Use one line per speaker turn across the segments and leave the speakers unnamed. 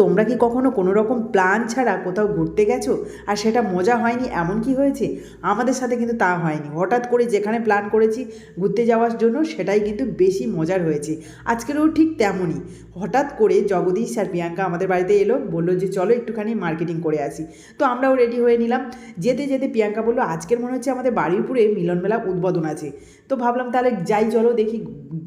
তোমরা কি কখনো কোনো রকম প্ল্যান ছাড়া কোথাও ঘুরতে গেছো? আর সেটা মজা হয়নি? এমন কি হয়েছে? আমাদের সাথে কিন্তু তা হয়নি। হঠাৎ করে যেখানে প্ল্যান করেছি ঘুরতে যাওয়ার জন্য সেটাই কিন্তু বেশি মজার হয়েছে। আজকেরও ঠিক তেমনই। হঠাৎ করে জগদীশ আর প্রিয়াঙ্কা আমাদের বাড়িতে এলো, বলল যে, চলো একটুখানি মার্কেটিং করে আসি। তো আমরাও রেডি হয়ে নিলাম। যেতে যেতে প্রিয়াঙ্কা বলল, আজকের মনে হচ্ছে আমাদের বাড়ির উপরে মিলনমেলা উদ্বোধন আছে। তো ভাবলাম, তাহলে যাই, চলো দেখি,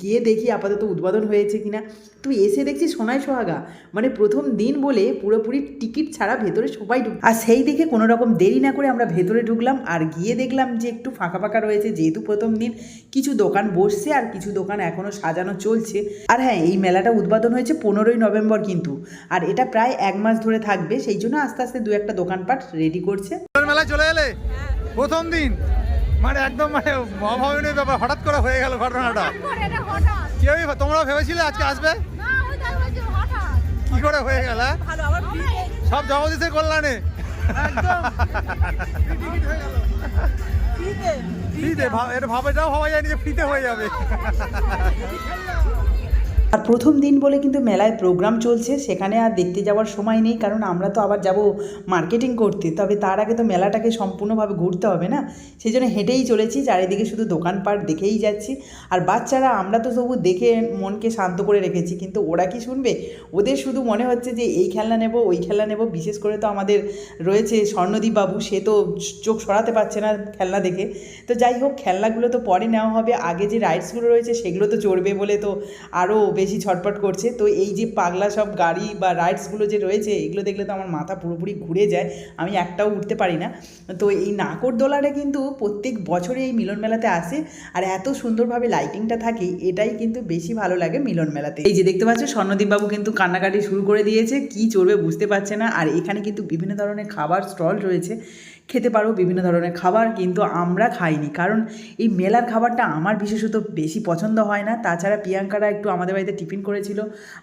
গিয়ে দেখি আপাতত উদ্বোধন হয়েছে কিনা? তুই এসে দেখছি সোনাই সোহাগা? মানে প্রথম দিন বলে পুরোপুরি টিকিট ছাড়া ভেতরে সবাই ঢুক আর সেই দেখে কোনো রকম দেরি না করে আমরা ভেতরে ঢুকলাম আর গিয়ে দেখলাম যে একটু ফাঁকা ফাঁকা রয়েছে। যেহেতু প্রথম দিন কিছু দোকান বসছে আর কিছু দোকান এখনও সাজানো চলছে। আর হ্যাঁ এই মেলাটা উদ্বোধন হয়েছে পনেরোই নভেম্বর কিন্তু। আর এটা প্রায় এক মাস ধরে থাকবে। সেই জন্য আস্তে আস্তে দু একটা দোকানপাট রেডি করছে।
মেলায় চলে এলে? প্রথম দিন? মানে একদম মানে অভাবনীয় ব্যাপার। হঠাৎ করে হয়ে গেল ঘটনাটা। কেউই তোমরাও ভেবেছিলে আজকে আসবে? করে হয়ে গেল হ্যাঁ? সব জগদীশের কল্যাণে। ফ্রিতে। ভাব- এটা ভাবেটাও ভাবা যায়নি যে ফ্রিতে হয়ে যাবে।
আর প্রথম দিন বলে কিন্তু মেলায় প্রোগ্রাম চলছে, সেখানে আর দেখতে যাওয়ার সময় নেই, কারণ আমরা তো আবার যাব মার্কেটিং করতে, তবে তার আগে তো মেলাটাকে সম্পূর্ণভাবে ঘুরতে হবে না? সেই জন্য হেঁটেই চলেছি, চারিদিকে শুধু দোকানপাট দেখেই যাচ্ছি। আর বাচ্চারা, আমরা তো তবু দেখে মনকে শান্ত করে রেখেছি, কিন্তু ওরা কি শুনবে? ওদের শুধু মনে হচ্ছে যে, এই খেলনা নেব, ওই খেলনা নেব, বিশেষ করে তো আমাদের রয়েছে স্বর্ণদীপ বাবু সে তো চোখ সরাতে পারছে না খেলনা দেখে। তো যাই হোক, খেলনাগুলো তো পরে নেওয়া হবে, আগে যে রাইডসগুলো রয়েছে, সেগুলো তো চড়বে বলে তো আরও বেশি ছটপট করছে। তো এই যে পাগলা সব গাড়ি বা রাইডসগুলো যে রয়েছে, এগুলো দেখলে তো আমার মাথা পুরোপুরি ঘুরে যায়। আমি একটাও উঠতে পারি না। তো এই নাকরদোলাটা কিন্তু প্রত্যেক বছরে এই মিলন মেলাতে আসে। আর এত সুন্দরভাবে লাইটিংটা থাকে, এটাই কিন্তু বেশি ভালো লাগে মিলন মেলাতে। এই যে দেখতে পাচ্ছ, স্বর্ণদীপবাবু কিন্তু কান্নাকাটি শুরু করে দিয়েছে। কি চড়বে বুঝতে পারছে না। আর এখানে কিন্তু বিভিন্ন ধরনের খাবার স্টল রয়েছে। খেতে পারো বিভিন্ন ধরনের খাবার, কিন্তু আমরা খাইনি। কারণ এই মেলার খাবারটা আমার বিশেষত বেশি পছন্দ হয় না। তাছাড়া প্রিয়াঙ্কারা একটু আমাদের বাড়িতে টিফিন করেছিল,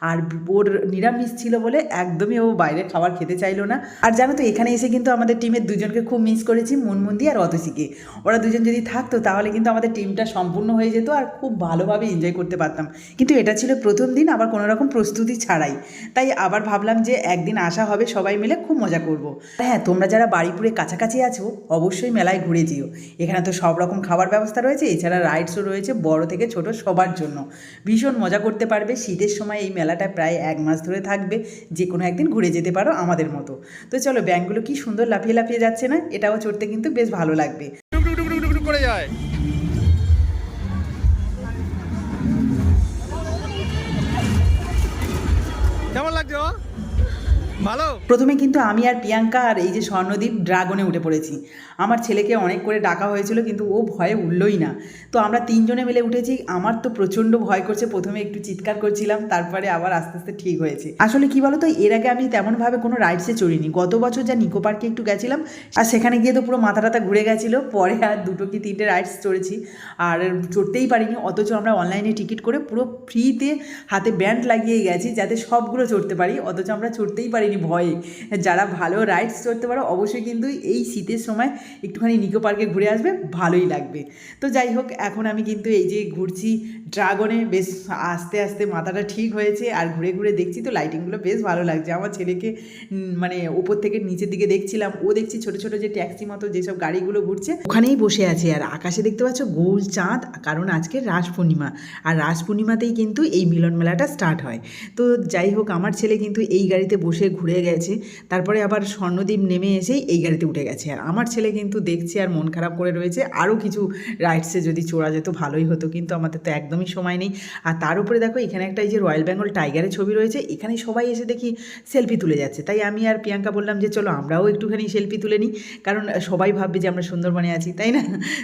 আর ওর নিরামিষ ছিল বলে একদমই ও বাইরের খাবার খেতে চাইলো না। আর জানো তো, এখানে এসে কিন্তু আমাদের টিমের দুজনকে খুব মিস করেছি, মুনমুন্দি আর অতসিকে। ওরা দুজন যদি থাকতো, তাহলে কিন্তু আমাদের টিমটা সম্পূর্ণ হয়ে যেত আর খুব ভালোভাবে এনজয় করতে পারতাম। কিন্তু এটা ছিল প্রথম দিন, আবার কোনো রকম প্রস্তুতি ছাড়াই। তাই আবার ভাবলাম যে একদিন আসা হবে, সবাই মিলে খুব মজা করব। হ্যাঁ তোমরা যারা বাড়িপুরে কাছাকাছি আছো, অবশ্যই মেলায় ঘুরে যেও। এখানে তো সব রকম খাবার ব্যবস্থা রয়েছে, এছাড়া রাইডসও রয়েছে বড় থেকে ছোট সবার জন্য। ভীষণ মজা করতে পারবে, শীতের সময় এই মেলাটা প্রায় এক মাস ধরে থাকবে, যে কোনো একদিন ঘুরে যেতে পারো আমাদের মতো। তো চলো, ব্যাংকগুলো কি সুন্দর লাফিয়ে লাফিয়ে যাচ্ছে না? এটাও চড়তে কিন্তু বেশ ভালো লাগবে।
কেমন লাগছে ভালো?
প্রথমে কিন্তু আমি আর প্রিয়াঙ্কা আর এই যে স্বর্ণদীপ ড্রাগনে উঠে পড়েছি। আমার ছেলেকে অনেক করে ডাকা হয়েছিল, কিন্তু ও ভয়ে উঠলই না। তো আমরা তিনজনে মিলে উঠেছি, আমার তো প্রচণ্ড ভয় করছে। প্রথমে একটু চিৎকার করছিলাম, তারপরে আবার আস্তে আস্তে ঠিক হয়েছে। আসলে কি বলতো, এর আগে আমি তেমনভাবে কোনো রাইডসে চড়িনি। গত বছর যা নিকো পার্কে একটু গেছিলাম, আর সেখানে গিয়ে তো পুরো মাথা টাথা ঘুরে গেছিল। পরে আর দুটো কি তিনটে রাইডস চড়েছি, আর চড়তেই পারিনি। অথচ আমরা অনলাইনে টিকিট করে পুরো ফ্রিতে হাতে ব্যান্ড লাগিয়ে গেছি, যাতে সবগুলো চড়তে পারি। অথচ আমরা চড়তেই পারিনি ভয়ে, যারা ভালো রাইডস চড়তে পারো, অবশ্যই কিন্তু এই শীতের সময় একটুখানি নিকো পার্কে ঘুরে আসবে, ভালোই লাগবে। তো যাই হোক, এখন আমি কিন্তু এই যে ঘুরছি ড্রাগনে বেশ আস্তে আস্তে মাথাটা ঠিক হয়েছে, আর ঘুরে ঘুরে দেখছি তো লাইটিংগুলো বেশ ভালো লাগছে। আমার ছেলেকে মানে ওপর থেকে নিচের দিকে দেখছিলাম, ও দেখছি ছোট ছোট যে ট্যাক্সি মতো যেসব গাড়িগুলো ঘুরছে, ওখানেই বসে আছে। আর আকাশে দেখতে পাচ্ছ গোল চাঁদ, কারণ আজকে রাস পূর্ণিমা, আর রাস পূর্ণিমাতেই কিন্তু এই মিলন মেলাটা স্টার্ট হয়। তো যাই হোক, আমার ছেলে কিন্তু এই গাড়িতে বসে ঘুরে গেছে। তারপরে আবার স্বর্ণদ্বীপ নেমে এসেই এই গাড়িতে উঠে গেছে। আর আমার ছেলে কিন্তু দেখছে আর মন খারাপ করে রয়েছে। আরও কিছু রাইডসে যদি চড়া যেত ভালোই হতো, কিন্তু আমাদের তো একদমই সময় নেই। আর তার উপরে দেখো, এখানে একটা এই যে রয়্যাল বেঙ্গল টাইগারের ছবি রয়েছে। এখানে সবাই এসে দেখি সেলফি তুলে যাচ্ছে। তাই আমি আর প্রিয়াঙ্কা বললাম যে, চলো আমরাও একটুখানি সেলফি তুলে নিই। কারণ সবাই ভাববে যে, আমরা সুন্দরবনে আছি। তাই না?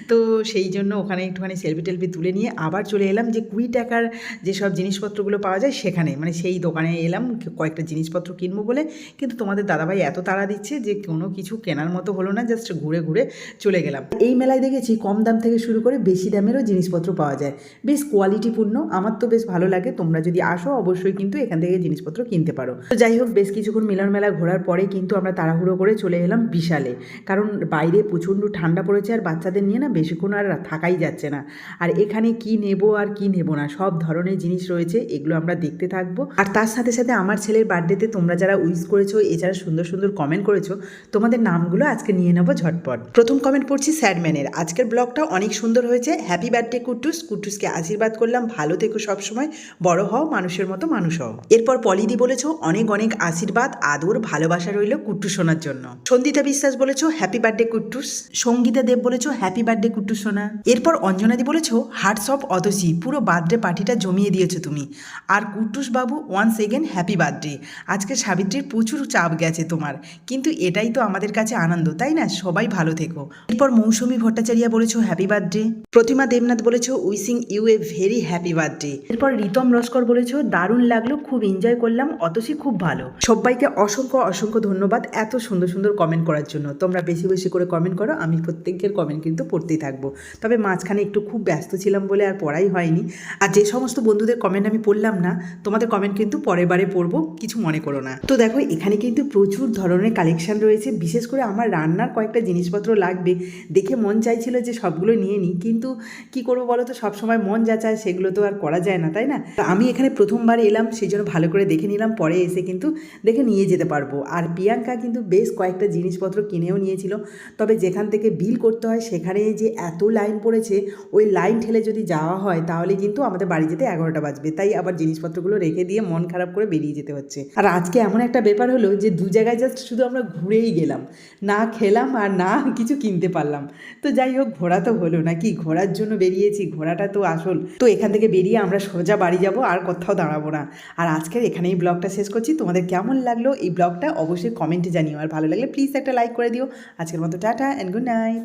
তো সেই জন্য ওখানে একটুখানি সেলফি টেলফি তুলে নিয়ে আবার চলে এলাম যে, কুড়ি টাকার যেসব জিনিসপত্রগুলো পাওয়া যায় সেখানে। মানে সেই দোকানে এলাম, কয়েকটা জিনিসপত্র কিনবো বলে। কিন্তু তোমাদের দাদাভাই এত তাড়া দিচ্ছে যে কোনো কিছু কেনার মতো হলো না জাস্ট ঘুরে ঘুরে চলে গেলাম। এই মেলায় দেখেছি কম দাম থেকে শুরু করে বেশি দামেরও জিনিসপত্র পাওয়া যায়। বেশ কোয়ালিটিপূর্ণ আমার তো বেশ ভালো লাগে, তোমরা যদি আসো অবশ্যই কিন্তু এখান থেকে জিনিসপত্র কিনতে পারো। তো যাই হোক, বেশ কিছুক্ষণ মিলন মেলা ঘোরার পরে কিন্তু আমরা তাড়াহুড়ো করে চলে এলাম বিশালে। কারণ বাইরে প্রচণ্ড ঠান্ডা পড়েছে আর বাচ্চাদের নিয়ে না বেশিক্ষণ আর থাকাই যাচ্ছে না। আর এখানে কি নেব আর কি নেব না, সব ধরনের জিনিস রয়েছে, এগুলো আমরা দেখতে থাকব। আর তার সাথে সাথে আমার ছেলের বার্থডেতে তোমরা যারা উইস করেছ এছাড়া সুন্দর সুন্দর কমেন্ট করেছ, তোমাদের নামগুলো আজকে নিয়ে নেব ঝটপট। প্রথম কমেন্ট পড়ছি স্যাডম্যানের। আজকের ব্লগটা অনেক সুন্দর হয়েছে। হ্যাপি বার্থডে কুট্টুস কুট্টুসকে আশীর্বাদ করলাম। ভালো থেকো সবসময়। বড় হও, মানুষের মতো মানুষ হও। এরপর পলিদি বলেছ, অনেক অনেক আশীর্বাদ, আদর, ভালোবাসা রইল কুট্টু শোনার জন্য। সন্দিতা বিশ্বাস বলেছ হ্যাপি বার্থডে কুট্টুস সঙ্গীতা দেব বলেছ হ্যাপি বার্থডে কুট্টু সোনা। এরপর অঞ্জনাদি বলেছ হার্টস অফ অতসি পুরো বার্থডে পার্টিটা জমিয়ে দিয়েছ তুমি। আর কুট্টুস বাবু ওয়ান্স এগেন হ্যাপি বার্থডে আজকে সাবিত্রীর প্রচুর চাপ গেছে তোমার। কিন্তু এটাই তো আমাদের কাছে আনন্দ, তাই না? সবাই ভালো থেকো। এরপর মৌসুমী ভট্টাচার্য বলেছ হ্যাপি বার্থডে প্রতিমা দেবনাথ বলেছ wishing you a very happy birthday এরপর রিতম লস্কর বলেছ, দারুণ লাগল, খুব এনজয় করলাম, অতসি খুব ভালো সবাইকে অসংখ্য অসংখ্য ধন্যবাদ এত সুন্দর সুন্দর কমেন্ট করার জন্য। তোমরা বেশি বেশি করে কমেন্ট করো, আমি প্রত্যেকের কমেন্ট কিন্তু পড়তেই থাকব। তবে মাঝখানে একটু খুব ব্যস্ত ছিলাম বলে আর পড়াই হয়নি। আর যে সমস্ত বন্ধুদের কমেন্ট আমি পড়লাম না, তোমাদের কমেন্ট কিন্তু পরের বারে পড়ব, কিছু মনে করো না। তো দেখো, এখানে কিন্তু প্রচুর ধরনের কালেকশন রয়েছে। বিশেষ করে আমার রান্নার কয়েকটা জিনিসপত্র লাগবে। দেখে মন চাইছিল যে সবগুলো নিয়ে নিই, কিন্তু কি করব বলো তো সবসময় মন যা চায় সেগুলো তো আর করা যায় না, তাই না? আমি এখানে প্রথমবার এলাম, সেই জন্য ভালো করে দেখে নিলাম, পরে এসে কিন্তু দেখে নিয়ে যেতে পারব। আর প্রিয়াঙ্কা কিন্তু বেশ কয়েকটা জিনিসপত্র কিনেও নিয়েছিল। তবে যেখান থেকে বিল করতে হয়, সেখানে যে এত লাইন পড়েছে, ওই লাইন ঠেলে যদি যাওয়া হয়, তাহলে কিন্তু আমাদের বাড়ি যেতে এগারোটা বাজবে। তাই আবার জিনিসপত্রগুলো রেখে দিয়ে মন খারাপ করে বেরিয়ে যেতে হচ্ছে। আর আজকে এমন একটা ব্যাপার হলো যে দু জায়গায় জাস্ট শুধু আমরা ঘুরেই গেলাম। না খেলাম আর না কিছু কিনতে পারলাম। তো যাই হোক, ঘোরা তো হলো নাকি? ঘোরার জন্য বেরিয়েছি, ঘোরাটা তো আসল। তো এখান থেকে বেরিয়ে আমরা সোজা বাড়ি যাব, আর কোথাও দাঁড়াবো না। আর আজকের এখানেই ব্লগটা শেষ করছি। তোমাদের কেমন লাগল এই ব্লগটা অবশ্যই কমেন্টে জানিও। আর ভালো লাগলে প্লিজ একটা লাইক করে দিও। আজকের মতো টাটা অ্যান্ড গুড নাইট